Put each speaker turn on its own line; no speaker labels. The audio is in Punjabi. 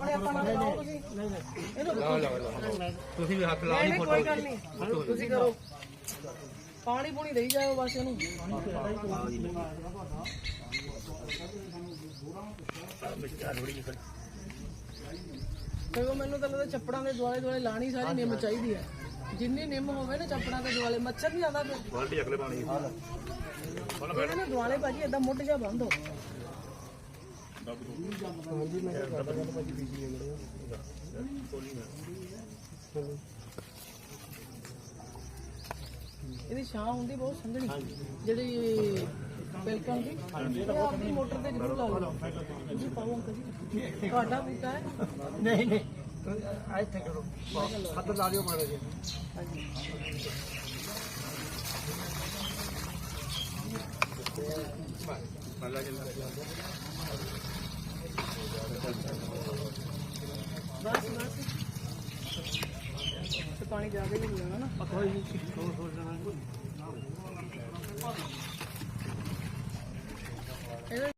ਆਪਣੇ ਆਪਾਂ ਨਾਲ ਲਾਓ ਤੁਸੀਂ। ਇਹਨੂੰ
ਲਾਓ ਲਾਓ ਲਾਓ। ਤੁਸੀਂ ਵੀ ਹੱਥ ਲਾਓ
ਨਹੀਂ
ਨਹੀਂ
ਨਹੀਂ ਕੋਈ ਗੱਲ ਨਹੀਂ। ਤੁਸੀਂ ਕਰੋ। ਪਾਣੀ ਪੂਣੀ ਦੇਈ ਜਾਓ ਬਸ ਇਹਨੂੰ। ਦੇਖੋ ਮੈਨੂੰ ਤਾਂ ਲੱਗਦਾ ਚੱਪੜਾਂ ਦੇ ਦੁਆਲੇ ਦੁਆਲੇ ਲਾਣੀ ਸਾਰੀ ਨਿੰਮ ਚਾਹੀਦੀ ਹੈ। ਜਿੰਨੀ ਨਿੰਮ ਹੋਵੇ ਨਾ ਚੱਪੜਾਂ ਦੇ ਦੁਆਲੇ ਮੱਛਰ ਨਹੀਂ ਆਉਂਦਾ ਫਿਰ।
ਬਾਲਟੀ ਅਗਲੇ ਪਾਣੀ
ਨਾ ਦੁਆਲੇ ਭਾਜੀ ਏਦਾਂ ਮੁੱਢ ਜਾ ਬੰਦ ਹੋ। ਇਹਦੀ ਛਾਂ ਹੁੰਦੀ ਬਹੁਤ ਸੰਘਣੀ, ਜਿਹੜੀ ਬਿਲਕੁਲ ਦੀ, ਇਹ ਆਪਣੀ ਮੋਟਰ ਤੇ ਜ਼ਰੂਰ ਲਾ ਲਓ। ਜੀ ਪਾਓ ਅੰਕਲ ਜੀ। ਤੁਹਾਡਾ ਬੂਟਾ ਹੈ।
ਨਹੀਂ ਨਹੀਂ। ਇੱਥੇ ਕਰੋ। ਹੱਥ ਲਾ ਦਿਓ ਮਾੜਾ ਜੀ
ਬਸ ਬਸ ਤੇ ਪਾਣੀ ਜ਼ਿਆਦਾ ਹੀ ਹੋ ਜਾਣਾ ਨਾ।
ਕੋਈ ਨਹੀਂ ਥੋੜਾ ਥੋੜਾ
ਇਹਦੇ